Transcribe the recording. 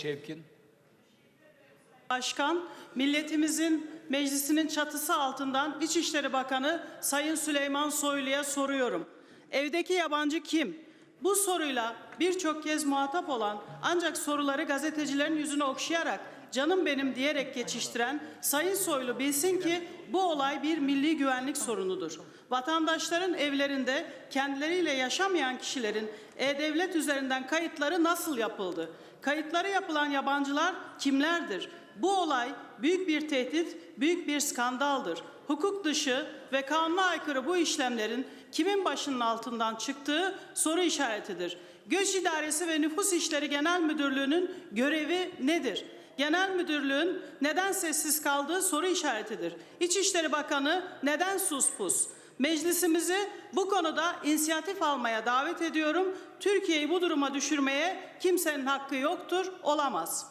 Şevkin. Başkan, milletimizin meclisinin çatısı altından İçişleri Bakanı Sayın Süleyman Soylu'ya soruyorum. Evdeki yabancı kim? Bu soruyla birçok kez muhatap olan ancak soruları gazetecilerin yüzüne okşayarak canım benim diyerek geçiştiren Sayın Soylu bilsin ki bu olay bir milli güvenlik sorunudur. Vatandaşların evlerinde kendileriyle yaşamayan kişilerin e-devlet üzerinden kayıtları nasıl yapıldı? Kayıtları yapılan yabancılar kimlerdir? Bu olay büyük bir tehdit, büyük bir skandaldır. Hukuk dışı ve kanuna aykırı bu işlemlerin kimin başının altından çıktığı soru işaretidir. Göç İdaresi ve Nüfus İşleri Genel Müdürlüğü'nün görevi nedir? Genel Müdürlüğün neden sessiz kaldığı soru işaretidir. İçişleri Bakanı neden sus pus? Meclisimizi bu konuda inisiyatif almaya davet ediyorum. Türkiye'yi bu duruma düşürmeye kimsenin hakkı yoktur, olamaz.